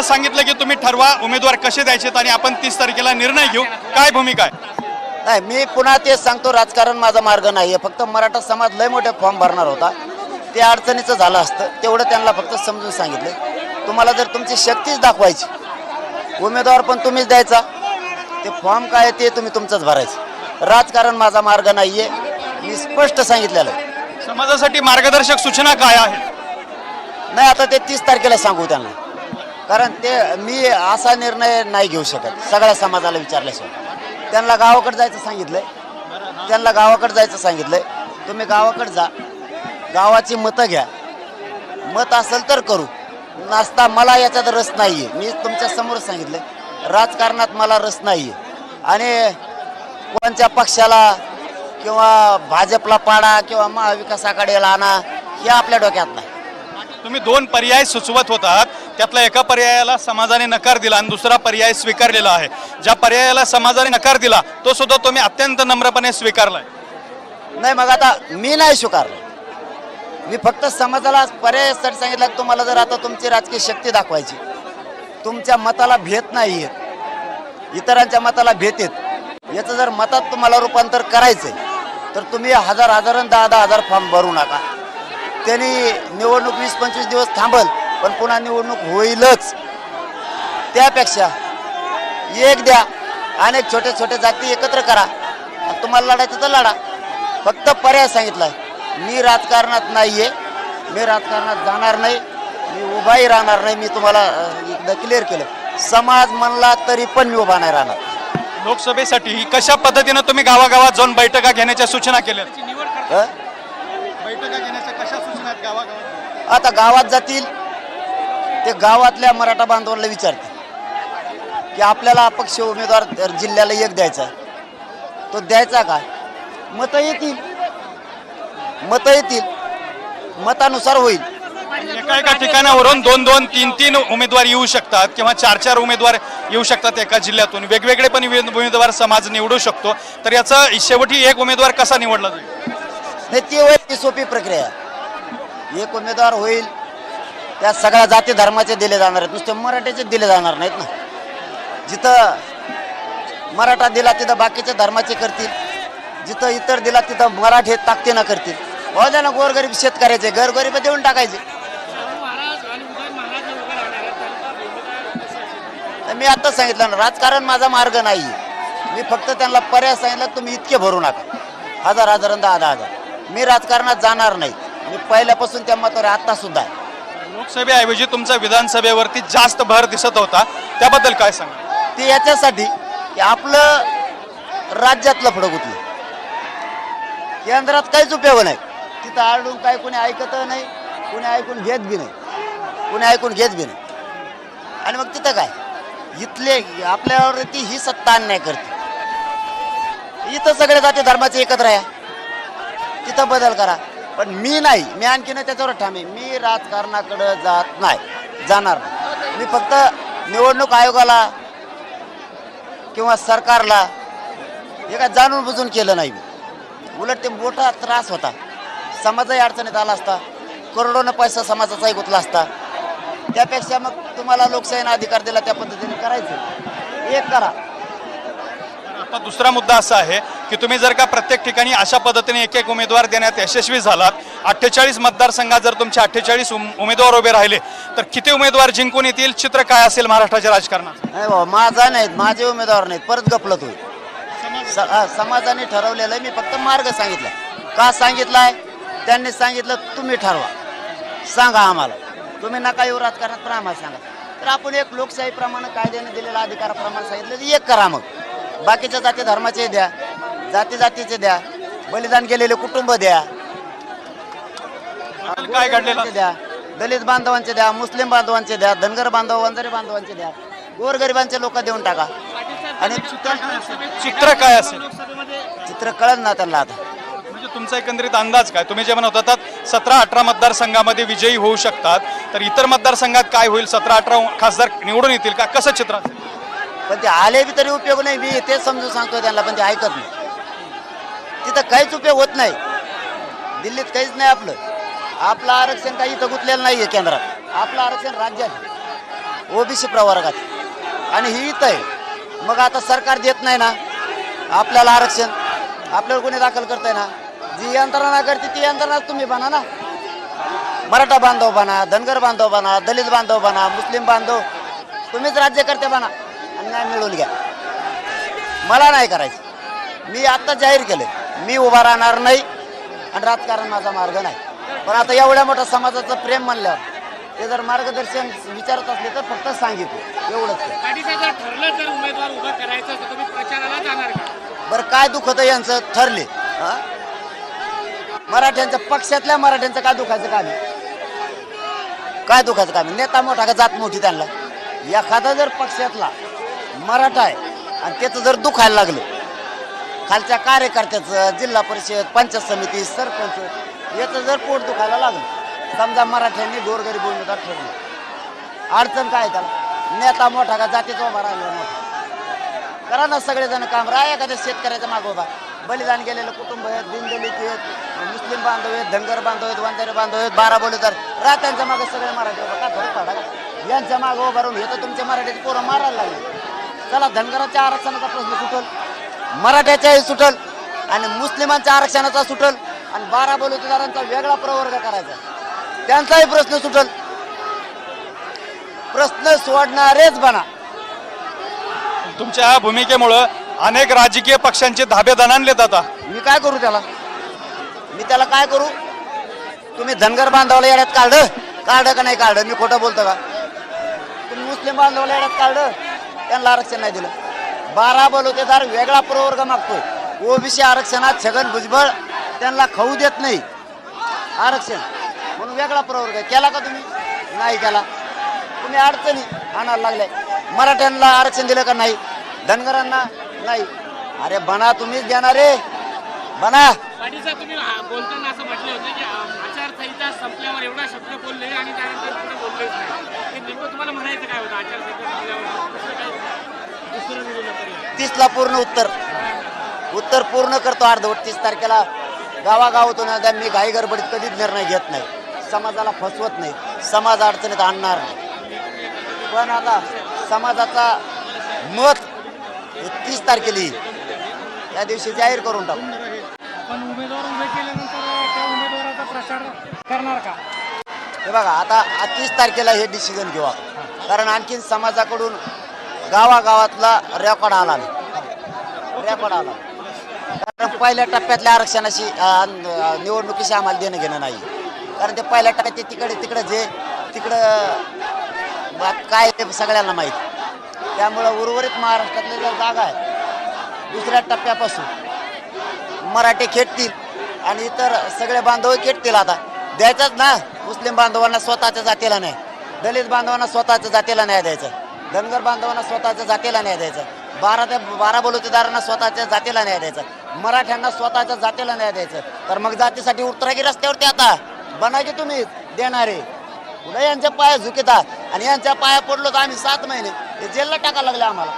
सांगितलं की तुम्ही ठरवा उमेदवार कसे द्यायचेत आणि आपण तीस तारखेला निर्णय घेऊ. काय भूमिका आहे? नाही मी पुन्हा तेच सांगतो राजकारण माझा मार्ग नाही आहे फक्त मराठा समाज लय मोठे फॉर्म भरणार होता. ते अडचणीचं झालं असतं. तेवढं त्यांना फक्त समजून सांगितलं. तुम्हाला जर तुमची शक्तीच दाखवायची उमेदवार पण तुम्हीच द्यायचा. ते फॉर्म काय आहे ते तुम्ही तुमचंच भरायचं. राजकारण माझा मार्ग नाही आहे मी स्पष्ट सांगितलेलं आहे. समाजासाठी मार्गदर्शक सूचना काय आहेत? नाही आता ते तीस तारखेला सांगू त्यांना. कारण ते मी असा निर्णय नाही घेऊ शकत सगळ्या समाजाला विचारल्याशिवाय. त्यांना गावाकडे जायचं सांगितलंय. त्यांना गावाकडे जायचं सांगितलंय. तुम्ही गावाकडे जा. गावाची मतं घ्या. मत असेल तर करू. नसता मला याच्यात रस नाही आहे मी तुमच्यासमोर सांगितलंय. राजकारणात मला रस नाही आहे आणि कोणत्या पक्षाला किंवा भाजपला पाडा किंवा महाविकास आघाडीला आणा हे आपल्या डोक्यात नाही. तुम्ही दोन पर्याय सुचवत होतात. त्यातल्या एका पर्यायाला समाजाने नकार दिला आणि दुसरा पर्याय स्वीकारलेला आहे. ज्या पर्यायाला समाजाने नकार दिला तो सुद्धा तुम्ही अत्यंत नम्रपणे स्वीकारलाय. नाही मग आता मी नाही स्वीकारलं. मी फक्त समाजाला पर्यायासाठी सांगितलं की तुम्हाला जर आता तुमची राजकीय शक्ती दाखवायची तुमच्या मताला भेट नाही येत इतरांच्या मताला भेट येत याचं जर मतात तुम्हाला रूपांतर करायचंय तर तुम्ही हजार हजार आणि दहा दहा हजार फॉर्म भरू नका. त्यांनी निवडणूक वीस पंचवीस दिवस थांबल पण पुन्हा निवडणूक होईलच. त्यापेक्षा एक द्या अनेक छोटे छोटे जाती एकत्र करा. तुम्हाला लढायचं तर लढा. फक्त पर्याय सांगितलाय. मी राजकारणात नाहीये. मी राजकारणात जाणार नाही. मी उभाही राहणार नाही. मी तुम्हाला एकदा क्लिअर केलं. समाज म्हणला तरी पण मी उभा नाही राहणार. लोकसभेसाठी कशा पद्धतीनं तुम्ही गावागावात जाऊन बैठका घेण्याच्या सूचना केल्या? बैठका घेण्याच्या कशा सूचना आता गावात जातील. ते गावातल्या मराठा बांधवांना विचारतील की आपल्याला अपक्ष उमेदवार जिल्ह्याला एक द्यायचा तो द्यायचा का? मतं येतील. मतं येतील. मतानुसार होईल. एका एका ठिकाणावरून दोन दोन तीन तीन उमेदवार येऊ शकतात किंवा चार चार उमेदवार येऊ शकतात एका जिल्ह्यातून. वेगवेगळे पण उमेदवार समाज निवडू शकतो. तर याचा शेवटी एक उमेदवार कसा निवडला जाईल? नाही ती सोपी प्रक्रिया. एक उमेदवार होईल त्या सगळ्या जाती धर्माचे दिले जाणार आहेत. नुसते मराठीचे दिले जाणार नाहीत ना. जिथं मराठा दिला तिथं बाकीच्या धर्माचे करतील. जिथं इतर दिला तिथं मराठी ताकदीनं करतील. हो ना गोरगरीब शेतकऱ्याचे गरगरीब देऊन टाकायचे. मी आता सांगितलं ना राजकारण माझा मार्ग नाही. मी फक्त त्यांना पर्याय सांगितला तुम्ही इतके भरू नका. हजार हजार आधा दहा दहा हजार. मी राजकारणात जाणार नाही. मी पहिल्यापासून त्या मतावर आता सुद्धा आहे. लोकसभेऐवजी तुमचा विधानसभेवरती जास्त भर दिसत होता. त्याबद्दल काय सांगा ते याच्यासाठी की आपलं राज्यातलं फडक गुतलं केंद्रात काहीच उपयोग नाही. तिथं आरडून काय कोणी ऐकत नाही कोणी ऐकून घेत बी नाही कोणी ऐकून घेत बी नाही. आणि मग तिथं काय? इथले आपल्यावर ती ही सत्ता अन्याय करते. इथं सगळे जाते धर्माचे एकत्र आहे तिथं बदल करा. पण मी नाही. मी आणखीन त्याच्यावर ठाम आहे. मी राजकारणाकडं जात नाही. जाणार मी फक्त निवडणूक आयोगाला किंवा सरकारला हे काय जाणून बुजून केलं नाही मी. उलट ते मोठा त्रास होता. समाजही अडचणीत आला असता. करोडोनं पैसा समाजाचाही गुतला असता. त्यापेक्षा मग तुम्हाला लोकशाहीनं अधिकार दिला त्या पद्धतीने करायचं. एक करा. आता दुसरा मुद्दा असा आहे की तुम्ही जर का प्रत्येक ठिकाणी अशा पद्धतीने एक एक उमेदवार देण्यात यशस्वी झालात अठ्ठेचाळीस मतदारसंघात जर तुमचे अठ्ठेचाळीस उमेदवार उभे राहिले तर किती उमेदवार जिंकून येतील? चित्र काय असेल महाराष्ट्राच्या राजकारणात? नाही माझा नाहीत माझे उमेदवार नाहीत परत गपलत स- हा, समाजाने ठरवलेलं आहे मी फक्त मार्ग सांगितला. का सांगितलाय? त्यांनी सांगितलं तुम्ही ठरवा. सांगा आम्हाला. तुम्ही नका येऊ राजकारणात पण आम्हाला सांगा. तर आपण एक लोकशाहीप्रमाणे कायद्याने दिलेल्या अधिकाराप्रमाणे सांगितलं की एक करा मग. बाकीच्या जाती धर्माचे द्या. जाती जातीचे द्या. बलिदान केलेले कुटुंब द्या. काय घडलेला? गोरगरिबांचे द्या. दलित बांधवांचे द्या मुस्लिम बांधवांचे द्या धनगर बांधव वंजारी बांधवांचे द्या. गोरगरिबांचे लोक देऊन टाका. आणि चित्र काय असेल? चित्र कळत ना त्यांना आता. म्हणजे तुमचा एकंदरीत अंदाज काय? तुम्ही जे म्हणत होतात सतरा अठरा मतदारसंघामध्ये विजयी होऊ शकतात तर इतर मतदारसंघात काय होईल? सतरा अठरा खासदार निवडून येतील का? कसं चित्र असेल पण ते आले बी तरी उपयोग नाही मी तेच समजून सांगतो त्यांना पण ते ऐकत नाही. तिथं काहीच उपयोग होत नाही. दिल्लीत काहीच नाही आपलं. आपलं आरक्षण काही इथं गुंतलेलं आहे केंद्रात. आपलं आरक्षण राज्यात ओबीसी प्रवर्गात आणि ही इथं आहे. मग आता सरकार देत नाही ना? आपल्याला आरक्षण? आपल्याला कोणी दाखल करताय ना? जी यंत्रणा करते ती यंत्रणा तुम्ही बना ना. मराठा बांधव बना धनगर बांधव बना दलित बांधव बना मुस्लिम बांधव तुम्हीच राज्यकर्ते बना आणि न्याय मिळवून घ्या. मला नाही करायचं. मी आत्ता जाहीर केलं मी उभा राहणार नाही आणि राजकारण माझा मार्ग नाही. पण आता एवढ्या मोठ्या समाजाचं प्रेम म्हणल्यावर ते जर मार्गदर्शन विचारत असले तर फक्त सांगितलं. एवढंच. बरं काय दुखत यांचं? ठरले. हा? मराठ्यांच्या पक्षातल्या मराठ्यांचं काय दुखायचं काम आहे? काय दुखायचं काम आहे? नेता मोठा का जात मोठी त्यांना? एखादा जर पक्षातला मराठा आहे आणि त्याचं जर दुखायला लागलं खालच्या कार्यकर्त्याचं जिल्हा परिषद पंचायत समिती सरपंच याचं जर पोट दुखायला लागलं समजा मराठ्यांनी गोरगरीब उमेदवार ठरवलं अडचण काय त्याला? नेता मोठा का जातीचा उभा राहिला मोठा करा ना सगळेजण काम. राहा एखाद्या शेतकऱ्याचा मागोबा बलिदान गेलेलं कुटुंब आहेत दिनदलित आहेत मुस्लिम बांधव आहेत धनगर बांधव आहेत वंजारी बांधव आहेत बारा बोलेदार राहा त्यांच्या मागे सगळे मराठी उभा. का थोडं का यांच्या मागं उभारून राहून हे तर तुमच्या मराठीचे पोरं मारायला लागले. चला धनगराच्या आरक्षणाचा प्रश्न सुटल मराठ्याच्याही सुटल आणि मुस्लिमांच्या आरक्षणाचा सुटल आणि बारा बलुतेदारांचा वेगळा प्रवर्ग करायचा. त्यांचाही प्रश्न सुटल. प्रश्न सोडणारेच बना. तुमच्या भूमिकेमुळं अनेक राजकीय पक्षांचे धाबे दणाणलेत आता. मी काय करू त्याला? मी त्याला काय करू? तुम्ही धनगर बांधवाला येड्यात काढलं? काढलं का नाही काढलं? मी खोटं बोलतो का? तुम्ही मुस्लिम बांधवाला येड्यात काढलं? त्यांना आरक्षण नाही दिलं. बारा बलुतेदार वेगळा प्रवर्ग मागतोय. ओबीसी आरक्षणात छगन भुजबळ त्यांना खाऊ देत नाही. आरक्षण म्हणून वेगळा प्रवर्ग केला का तुम्ही? नाही केला. तुम्ही अडचणी आणायला लागले. मराठ्यांना आरक्षण दिलं का नाही? धनगरांना नाही. अरे बना तुम्हीच देणार रे बना. तुम्ही बोलताना असं म्हटलं होतं की आचारसंहिता संपल्यावर एवढा शब्द बोलले आणि त्यानंतर पुढे तुम्हाला म्हणायचं काय होतं? आचारसंहिता संपल्यावर दुसरं काय दुसरं दिलेलं पर्याय तीसला पूर्ण उत्तर. उत्तर पूर्ण करतो अर्धवट तीस तारखेला. गावागावातून आता मी घाई गडबडीत कधीच निर्णय घेत नाही. समाजाला फसवत नाही. समाज अडचणीत आणणार नाही. पण आता समाजाचा मत तीस तारखेला येईल. त्या दिवशी जाहीर करून टाकू. पण उमेदवार उभे केल्यानंतर त्या उमेदवाराचा प्रचार करणार का? हे बघा आता तीस तारखेला हे डिसिजन घेऊ. कारण आणखीन समाजाकडून गावागावातला रेकॉर्ड आला. रेकॉर्ड आला. कारण पहिल्या टप्प्यातल्या आरक्षणाशी निवडणुकीशी आम्हाला देणं घेणं नाही. कारण ते पहिल्या टप्प्यात ते तिकडे तिकडे जे तिकडं काय ते सगळ्यांना माहीत. त्यामुळं उर्वरित महाराष्ट्रातल्या ज्या जागा आहेत दुसऱ्या टप्प्यापासून मराठी खेटतील आणि इतर सगळे बांधव खेटतील आता. द्यायचंच ना. मुस्लिम बांधवांना स्वतःच्या जातीला नाही दलित बांधवांना स्वतःच्या जातीला नाही द्यायचं. धनगर बांधवांना स्वतःच्या जातीला न्याय द्यायचं. बारा ते बारा बलुतेदारांना स्वतःच्या जातीला न्याय द्यायचं. मराठ्यांना स्वतःच्या जातीला न्याय द्यायचं. तर मग जातीसाठी उतरा की रस्त्यावरती आता. बना की तुम्ही देणारे. उद्या यांच्या पाया झुकितात आणि यांच्या पाया पडलो तर आम्ही सात महिने. हे जेलला टाकायला लागले आम्हाला.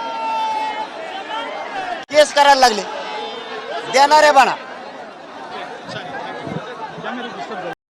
केस करायला लागले. देणारे बना.